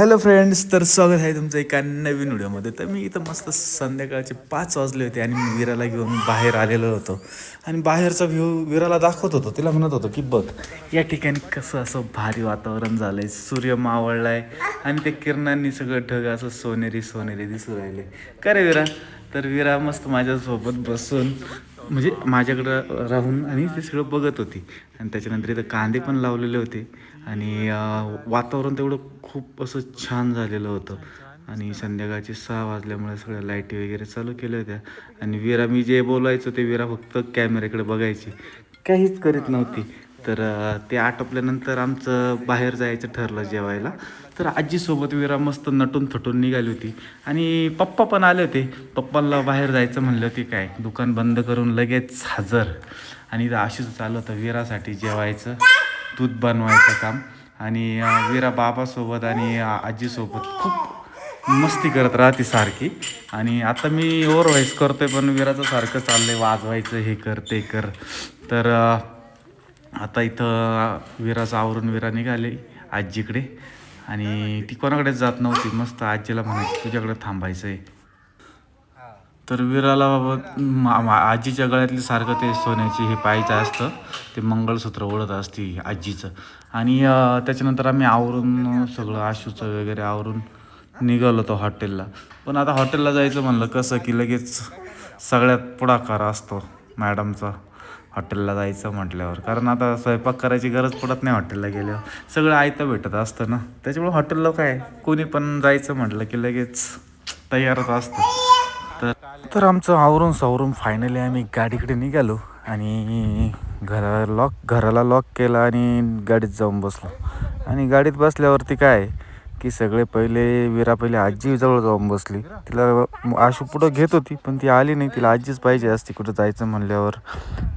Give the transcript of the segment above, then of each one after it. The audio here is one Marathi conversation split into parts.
हॅलो फ्रेंड्स तर स्वागत आहे तुमचं एका नवीन व्हिडिओमध्ये. तर मी इथं मस्त संध्याकाळचे पाच वाजले होते आणि मी विराला घेऊन बाहेर आलेलो होतो. आणि बाहेरचा व्ह्यू विराला दाखवत होतो. तिला म्हणत होतो की बघ या ठिकाणी कसं असं भारी वातावरण झालंय. सूर्य मावळलाय आणि ते किरणांनी सगळं ढग असं सोनेरी सोनेरी दिसू राहिले. का रे विरा? तर विरा मस्त माझ्यासोबत बसून म्हणजे माझ्याकडं राहून आणि ते सगळं बघत होती. आणि त्याच्यानंतर इथं कांदे पण लावलेले होते. आणि वातावरण तेवढं खूप असं छान झालेलं होतं. आणि संध्याकाळचे सहा वाजल्यामुळे सगळ्या लाईटी वगैरे चालू केल्या होत्या. आणि विरा मी जे बोलायचो ते विरा फक्त कॅमेऱ्याकडे बघायची. काहीच करीत नव्हती. तर ते आटोपल्यानंतर आमचं बाहेर जायचं ठरलं जेवायला. तर आजीसोबत विरा मस्त नटून थटून निघाली होती. आणि पप्पा पण आले होते. पप्पाला बाहेर जायचं म्हणलं होती काय? दुकान बंद करून लगेच हजर. आणि इथं अशीच चालू होतं विरासाठी जेवायचं. दूध बनवायचं काम. आणि विरा बाबासोबत आणि आजीसोबत खूप मस्ती करत राहते सारखी. आणि आता मी ओवर व्हॉइस करतोय पण विराचं सारखं चाललंय वाजवायचं हे कर ते कर. तर आता इथं विराचं आवरून विरा निघाले आजीकडे. आणि ती कोणाकडेच जात नव्हती मस्त आजीला म्हणायची तुझ्याकडे थांबायचं आहे तर विराला बाबा मा- आजीच्या गळ्यातली सारखं ते सोन्याची हे पाहायचं असतं. ते मंगळसूत्र ओढत असते आजीचं. आणि त्याच्यानंतर आम्ही आवरून सगळं आशूचं वगैरे आवरून निघालो होतो हॉटेलला. पण आता हॉटेलला जायचं म्हणलं कसं की लगेच सगळ्यात पुढाकार असतो मॅडमचा. हॉटेलला जायचं म्हटल्यावर. कारण आता स्वयंपाक करायची गरज पडत नाही हॉटेलला गेल्यावर. सगळं आयतं भेटत असतं ना. त्याच्यामुळे हॉटेलला काय कोणी पण जायचं म्हटलं की लगेच तयारच असतं. तर तर आमचं आवरून सावरून फायनली आम्ही गाडीकडे निघालो आणि घरा लॉक घराला लॉक केला आणि गाडीत जाऊन बसलो. आणि गाडीत बसल्यावरती काय की सगळे पहिले विरा पहिले आजीजवळ जाऊन बसली. तिला आशू पुढं घेत होती पण ती आली नाही. तिला आजीच पाहिजे असती कुठं जायचं म्हणल्यावर.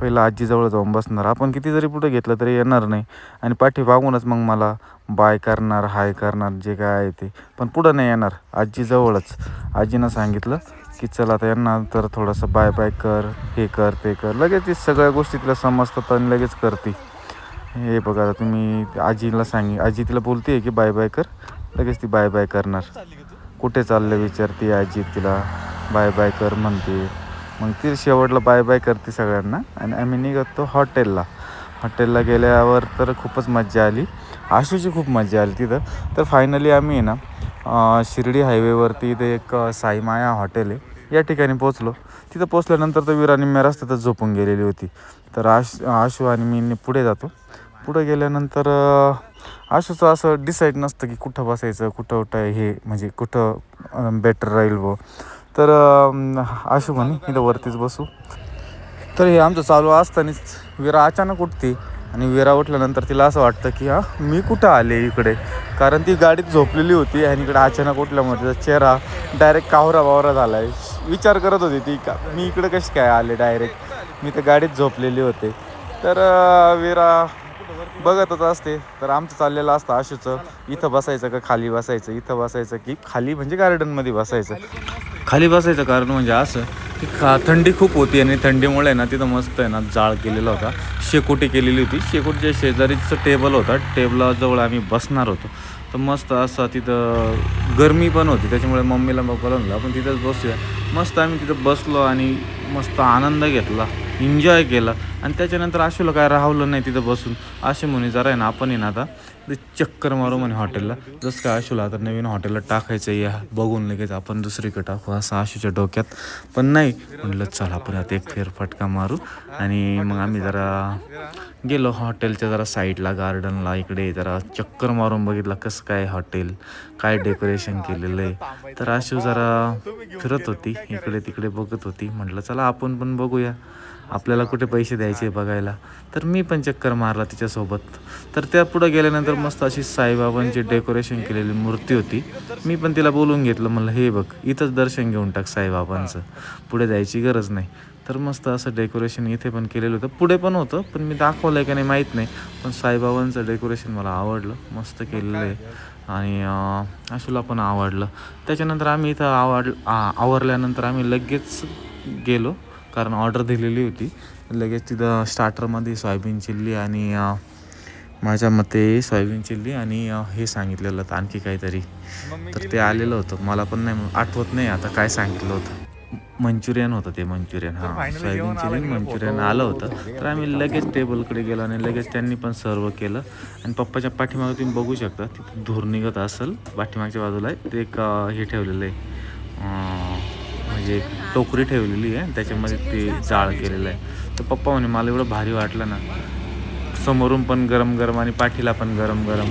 पहिलं आजीजवळ जाऊन बसणार. आपण किती जरी पुढं घेतलं तरी येणार नाही. आणि पाठीमागूनच मग मला बाय करणार हाय करणार जे काय आहे ते. पण पुढं नाही येणार. आजीजवळच. आजीनं सांगितलं की चला आता यांना तर थोडंसं बाय बाय कर हे कर ते कर. लगेच ती सगळ्या गोष्टी तिला समजतात आणि लगेच करते. हे बघा आता तुम्ही आजीला सांगी आजी तिला बोलते की बाय बाय कर लगेच ती बाय बाय करणार. कुठे चाललं विचारते आजी तिला बाय बाय कर म्हणते. मग ती शेवटला बाय बाय करते सगळ्यांना आणि आम्ही निघतो हॉटेलला. हॉटेलला गेल्यावर तर खूपच मजा आली. आशूची खूप मजा आली तिथं. तर फायनली आम्ही आहे ना शिर्डी हायवेवरती इथे एक साईमाया हॉटेल आहे. या ठिकाणी पोचलो तिथं पोचल्यानंतर तर विरा निम्म्या रस्त्यातच झोपून गेलेली होती. तर आश आशू आणि मी पुढे जातो. पुढे गेल्यानंतर आशूचं असं डिसाईड नसतं की कुठं बसायचं कुठं कुठं हे म्हणजे कुठं बेटर राहील व तर आशू म्हणे इथं वरतीच बसू. तर हे आमचं चालू असतानाच विरा अचानक उठते आणि विरा उठल्यानंतर तिला असं वाटतं की हां मी कुठं आले इकडे? कारण ती गाडीत झोपलेली होती आणि इकडे अचानक उठल्यामुळे तिचा चेहरा डायरेक्ट कावरा बावरा झाला आहे विचार करत होती ती का मी इकडं कशी काय आले डायरेक्ट मी तर गाडीत झोपलेली होते. तर विरा बघतच असते. तर आमचं चाललेलं असतं आशूचं. इथं बसायचं का खाली बसायचं? इथं बसायचं की खाली म्हणजे गार्डनमध्ये बसायचं. खाली बसायचं कारण म्हणजे असं की खा थंडी खूप होती आणि थंडीमुळे ना तिथं मस्त आहे ना जाळ केलेला होता. शेकोटी केलेली होती. शेकोटीच्या शेजारीचं टेबल होता. टेबलाजवळ आम्ही बसणार होतो. तर मस्त असं तिथं गरमी पण होती त्याच्यामुळे मम्मीला पप्पाला म्हणलं आपण तिथंच बसूया. मस्त आम्ही तिथं बसलो आणि मस्त आनंद घेतला एन्जॉय केला. आणि त्याच्यानंतर आशूला काय राहवलं नाही तिथं बसून. असे म्हणे जरा आहे ना आपण आहे ना आता चक्कर मारू म्हणे हॉटेलला. जसं काय आशूला आता नवीन हॉटेलला टाकायचं या बघून लगेच आपण दुसरीकडे टाकू असं आशूच्या डोक्यात. पण नाही म्हटलं चला आपण आता एक फेरफटका मारू. आणि मग आम्ही जरा गेलो हॉटेलच्या जरा साईडला गार्डनला इकडे जरा चक्कर मारून बघितलं कसं काय हॉटेल काय डेकोरेशन केलेलं आहे. तर आशू जरा फिरत होती इकडे तिकडे बघत होती. म्हटलं चला आपण पण बघूया. आपल्याला कुठे पैसे द्यायचे बघायला. तर मी पण चक्कर मारला तिच्यासोबत. तर त्या पुढं गेल्यानंतर मस्त अशी साईबाबांची डेकोरेशन केलेली मूर्ती होती. मी पण तिला बोलून घेतलं म्हणलं हे बघ इथंच दर्शन घेऊन टाक साईबाबांचं. पुढे जायची गरज नाही. तर मस्त असं डेकोरेशन इथे पण केलेलं होतं. पुढे पण होतं पण मी दाखवलं आहे का नाही माहीत नाही. पण साईबाबांचं डेकोरेशन मला आवडलं मस्त केलेलं आहे. आणि अं, आशूला पण आवडलं. त्याच्यानंतर आम्ही इथं आवड आवरल्यानंतर आम्ही लगेच गेलो. कारण ऑर्डर दिलेली होती. लगेच तिथं स्टार्टरमध्ये सोयाबीन चिल्ली आणि माझ्या मते सोयाबीन चिल्ली आणि हे सांगितलेलं होतं आणखी काहीतरी. तर ते आलेलं होतं. मला पण नाही आठवत नाही आता काय सांगितलं होतं. मंचुरियन होतं ते मंचुरियन. हां सोयाबीन चिली मंचुरियन आलं होतं. तर आम्ही लगेच टेबलकडे गेलो आणि लगेच त्यांनी पण सर्व केलं. आणि पप्पाच्या पाठीमागे तुम्ही बघू शकता तिथे धूर निघत असेल पाठीमागच्या बाजूला आहे ते एक हे ठेवलेलं आहे. म्हणजे टोकरी ठेवलेली आहे. त्याच्यामध्ये ते जाळ केलेलं आहे. तर पप्पा म्हणे मला एवढं भारी वाटलं ना. समोरून पण गरम गरम आणि पाठीला पण गरम गरम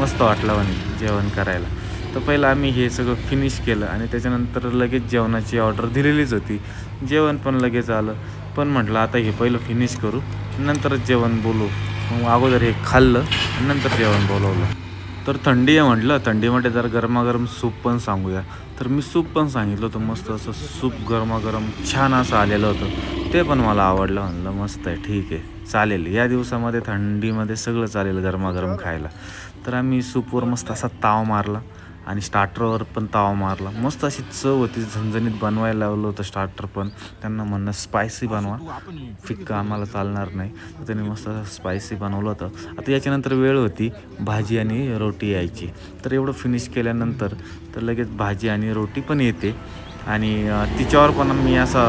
मस्त वाटलं म्हणे जेवण करायला. तर पहिलं आम्ही हे सगळं फिनिश केलं आणि त्याच्यानंतर लगेच जेवणाची ऑर्डर दिलेलीच होती. जेवण पण लगेच आलं. पण म्हटलं आता हे पहिलं फिनिश करू. नंतरच जेवण बोलू. मग अगोदर हे खाल्लं आणि नंतर जेवण बोलवलं. तर थंडी आहे म्हटलं. थंडीमध्ये जर गरमागरम सूप पण सांगूया. तर मी सूप पण सांगितलं होतं. मस्त असं सूप गरमागरम छान असं आलेलं होतं. ते पण मला आवडलं. म्हणलं मस्त आहे. ठीक आहे. चालेल. या दिवसामध्ये थंडीमध्ये सगळं चालेल गरमागरम खायला. तर आम्ही सूपवर मस्त असा ताव मारला. आणि स्टार्टरवर पण तावा मारला. मस्त अशी चव होती झणझणीत बनवायला लावलं होतं स्टार्टर पण. त्यांना म्हणणं स्पायसी बनवा. फिक्का आम्हाला चालणार नाही. तर त्यांनी मस्त असं स्पायसी बनवलं होतं. आता याच्यानंतर वेळ होती भाजी आणि रोटी यायची. तर एवढं फिनिश केल्यानंतर तर लगेच भाजी आणि रोटी पण येते. आणि तिच्यावर पण मी असा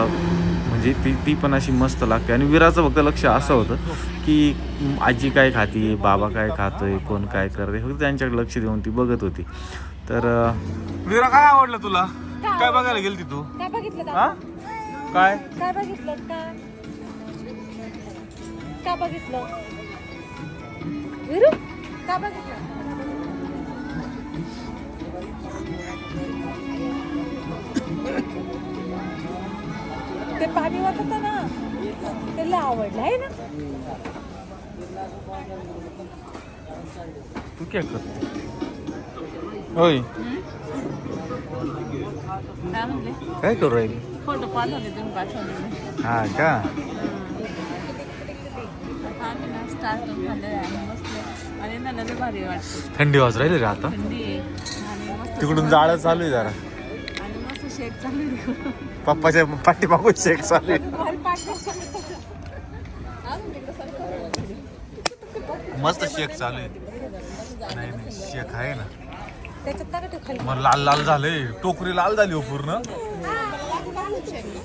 म्हणजे ती ती पण अशी मस्त लागते. आणि विराचं फक्त लक्ष असं होतं की आजी काय खाते बाबा काय खातोय कोण काय करते फक्त त्यांच्याकडे लक्ष देऊन ती बघत होती. तर विरा काय आवडलं तुला? काय? बघायला गेलती तू? काय बघितलं हा? काय? काय बघितलं? का? का बघितलं? विरू का बघितलं? ते पाणी वाटत ना त्याला आवडलं आहे ना? तू काय करते होय. काय करू राहिली? फोटो पाठवले तुम्ही पाठवले. हा का? आम्ही ना स्टार्टर खाल्ले आणि मस्त आणि ना लय भारी वाटते. थंडी वाज राहिली रे आता. थंडी आहे. आणि मस्त तिकडून जाळं चालू आहे जरा. आणि मस्त शेक चालू आहे. पप्पाच्या पाठीमागून शेक चालू आहे. मस्त शेक चालू आहे. नाही नाही शेक आहे ना. त्याच्यात नका ठेव खाली मग लाल लाल झाले टोकरी लाल झाली हो पूर्ण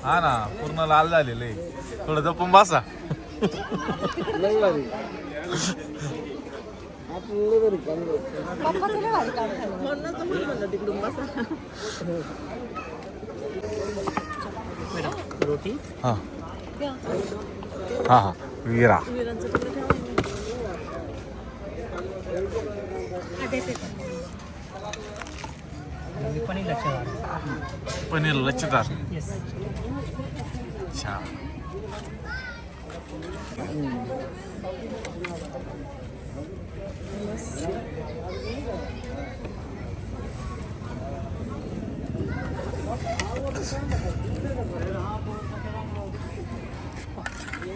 हा ना पूर्ण लाल झालेलं आहे थोडं जपून बसा पप्पाचं लय भारी काम झालं. म्हणूनच तुम्ही म्हणलं तिकडून बसा. हा. हा हा विरा. हा, देते ते. पनीर लच्छेदार छान बाकी यहाँ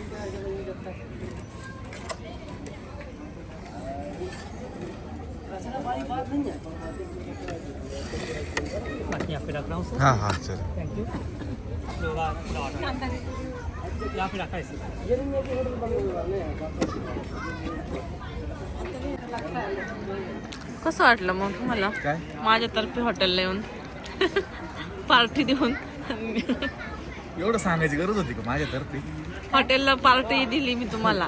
पे रख रहा हूँ हा चल कसं वाटलं मग तुम्हाला माझ्यातर्फे हॉटेलला येऊन पार्टी देऊन एवढं सांगायची गरज होती का माझ्यातर्फे? हॉटेलला पार्टी दिली मी तुम्हाला.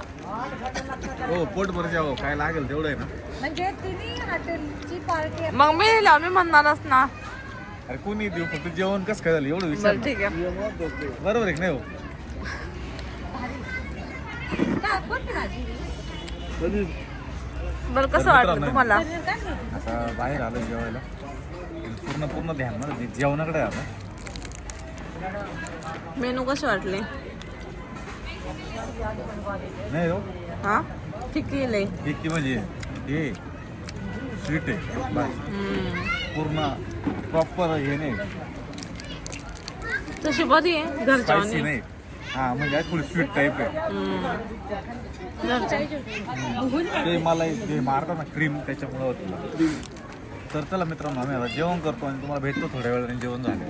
हो पोट भर जावं काय लागेल तेवढं आहे ना. म्हणजे तिने हॉटेलची पार्टी मग मी दिला मी म्हणणारच ना. अरे कोणी देऊ फक्त जेवण कसं काय झालं? एवढं विचार बरं ठीक आहे. ना. बरोबर आहे की नाही हो? बरं कसं वाटलं तुम्हाला? आता बाहेर आलो जेवायला. पूर्ण पूर्ण ध्यान ना जे- जेवणाकडे आहे आता मेनू कसे वाटले? नाही हो. हा? ठीक केले हे की म्हणजे हे स्वीट आहे. बस. पूर्ण प्रॉपर हे नाही. तशी बरी आहे स्पायसी घरच्या नाही. हा म्हणजे थोडी स्वीट टाईप आहे. ते मला हे मारतात ना क्रीम त्याच्यामुळे होती. तर चला मित्रांनो आम्ही आता जेवण करतो आणि तुम्हाला भेटतो थोड्या वेळाने जेवण झालं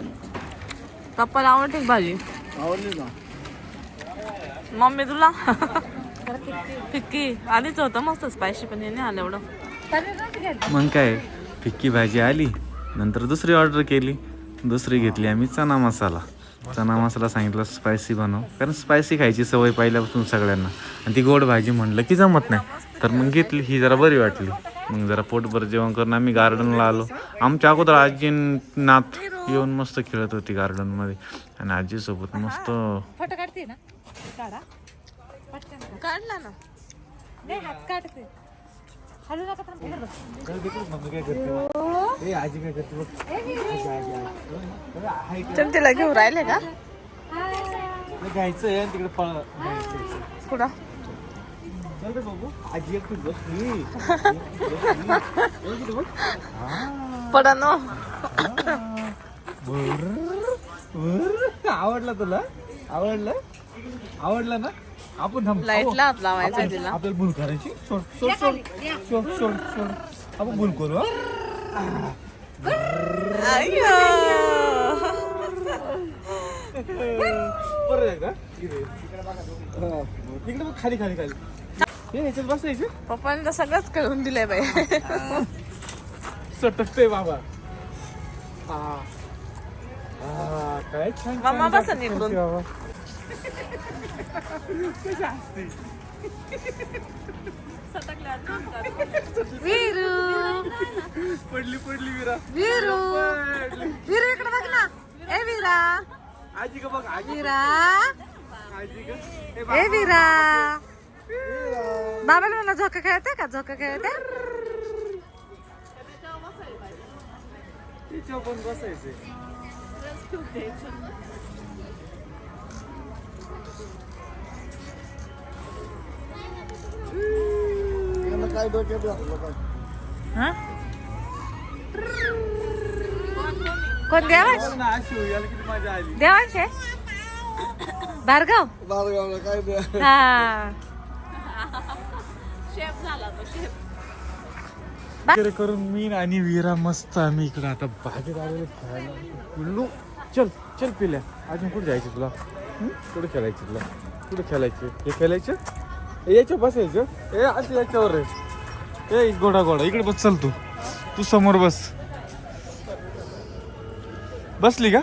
पप्पाला आवडते भाजी? आवडली का मम्मी तुला? फिक्की. आधीच होतं मस्त स्पायसी पण हे नाही आलं एवढं. मग काय फिक्की भाजी आली नंतर दुसरी ऑर्डर केली. दुसरी घेतली आम्ही चना मसाला. चना मसाला सांगितलं स्पायसी बनव. कारण स्पायसी खायची सवय पहिल्यापासून सगळ्यांना. आणि ती गोड भाजी म्हणलं की जमत नाही. तर मग घेतली ही जरा बरी वाटली. मग जरा पोटभर जेवण करून आम्ही गार्डनला आलो. आमच्या अगोदर आजी नाथ येऊन मस्त खेळत होती गार्डनमध्ये आणि आजीसोबत मस्त फोटो काढते ना? काढा. काढला ना. नाही हात काढते. हलू नका घेऊन राहिले का? घ्यायचं आहे तिकडे पळ कुठं? पडा ना. आवडला तुला? आवडलं? आवडलं ना? आपण थांब. लाईटला हात लावायचा तिला. आपल्याला भूल करायची? सोड सोड सोड सोड सोड सोड. आपण भूल करू हा? का इकडे. बघ खाली खाली खाली. हे ह्याच्यात बसायचं पप्पाने तर सगळंच करून दिलंय बाई. सटकते बाबा. हा. हा, काय छान मामा छान बसा नीट दोन. करते बाबा. कशी हसते. वीरू. पडली पडली विरा. वीरू. पडली. वीरू इकडे बघ ना. ए वीरा. आजी का बघ आजी. वीरा. आजी का ए ए वीरा. बाबाला मला झोका खेळते का? झोका खेळते? तिच्यावर पण बसायचे हा? कोण देवांश? ना आशू याला किती मजा आली. देवांश आहे? भार्गव? हा. वगैरे करून मी आणि वीरा मस्त आम्ही इकडे आता बागेत आलेलो पिल्लू. चल चल पिल्या. अजून कुठे जायचं तुला? कुठे खेळायचं तुला? कुठे खेळायचं? हे खेळायचं? याच्या बसायचं? ए असं याच्यावर रे ए गोडा गोडा. इकडे बस चल तू. तू समोर बस. बसली का?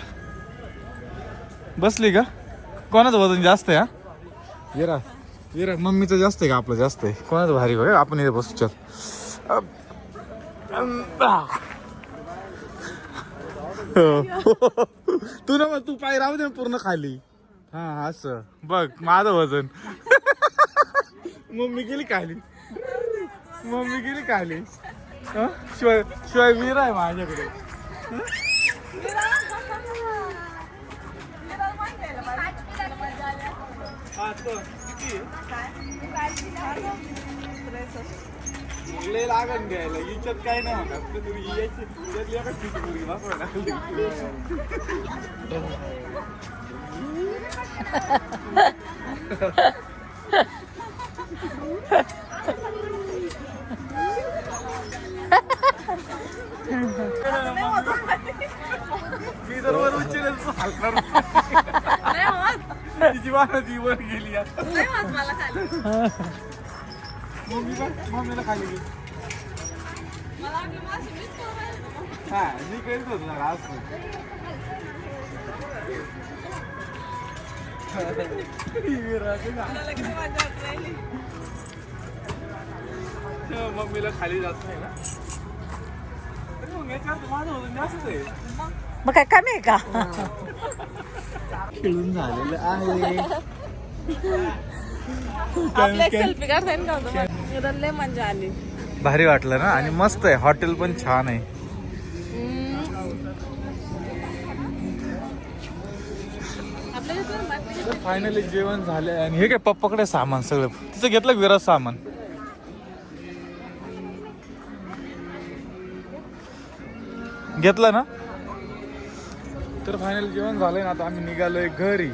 बसली का? कोणाचं वजन जास्त आहे हा? येरा येरा. मम्मीचं जास्त आहे का? आपलं जास्त आहे. कोणाचं भारी बघा. आपण इथे बसू चल. तू ना तू पाय राहू दे पूर्ण खाली. हा असं. बघ माझं वजन. मम्मी गेली खाली. मम्मी गेली खाली. शिवाय शिवाय वीर आहे माझ्याकडे. हा, किती? लय लागन घ्यायला. हिच्यात काय नाही म्हणत तर तुम्ही यायची. त्यातली एकच पिशवी मुलगी वापरा ना. मी जर वर तर हलणार तिची वाहन ती वर गेली आता. मम्मी का मम्मीला खाली गेली हा मी करीत होतो ना आज मम्मीला खाली जात नाही ना. तरी मग याच्यात माझं वजन जास्त आहे. मग काय कमी आहे का? खेळून झालेलं आहे. आपल्या सेल्फी काढता येईल का होतं? लय मजा आली. भारी वाटलं ना? आणि मस्त आहे. हॉटेल पण छान आहे. फायनली जेवण झालंय. आणि हे काय पप्पाकडे सामान सगळं? तिचं घेतलं विराज सामान? घेतलं ना? तर फायनल जेवण झालंय ना? आता आम्ही निघालोय घरी.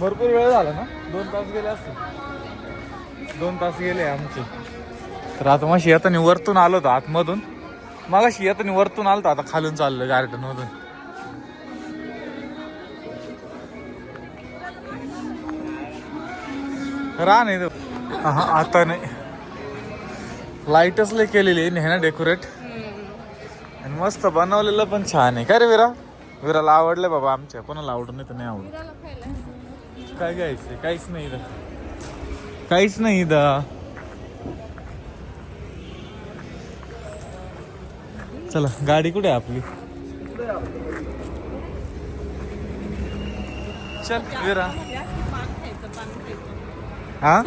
भरपूर वेळ झाला ना? दोन तास गेले असतील. दोन तास गेले आमचे. तर आता मग येताना वरतून आलो होतो आतमधून. मग येताना वरतून आलो होतो आता खालून चाललो गार्डन मधून राह नाही तो. हा आता नाही. लाईटच लय केलेली आहे ना डेकोरेट. आणि मस्त बनवलेलं पण छान आहे. का रे विरा विराला आवडलं बाबा आमच्या. कोणाला आवडून नाही तर नाही आवडत. काय घ्यायचं? काहीच नाही इथं. काहीच नाही इथं. चला गाडी कुठे आहे आपली? चल विरा. पान खायचं पान खायचं हा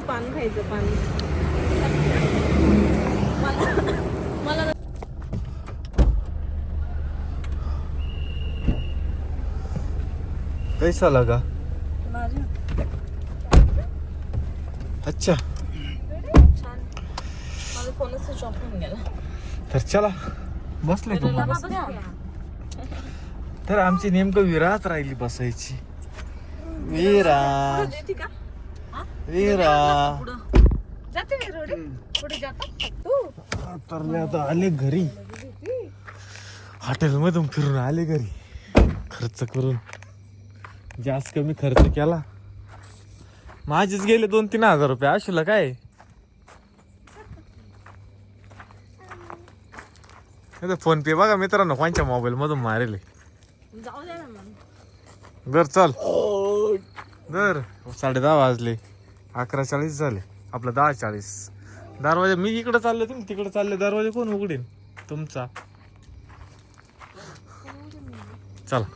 पान खायचं पान मला मला कैसा लगा? अच्छा। तर चला बसले? तर आमची नेमकं विरात राहिली बसायची. विरा विरा जाते मी रोडे. पुढे जातो. तू. तर आता आले घरी. हॉटेलमधून फिरून आले घरी. खर्च करून. जास्त कमी खर्च केला. माझेच गेले दोन तीन हजार रुपये. आशुला काय? फोन पे बघा मित्रांनो कोणच्या मोबाईल मधून मारेल. दर चल. दर. साडे दहा वाजले. अकरा चाळीस झाले. आपलं दहा चाळीस. दरवाजा मी इकडे चालले तुम्ही तिकडे चालले दरवाजा कोण उघडीन? तुमचा. चला.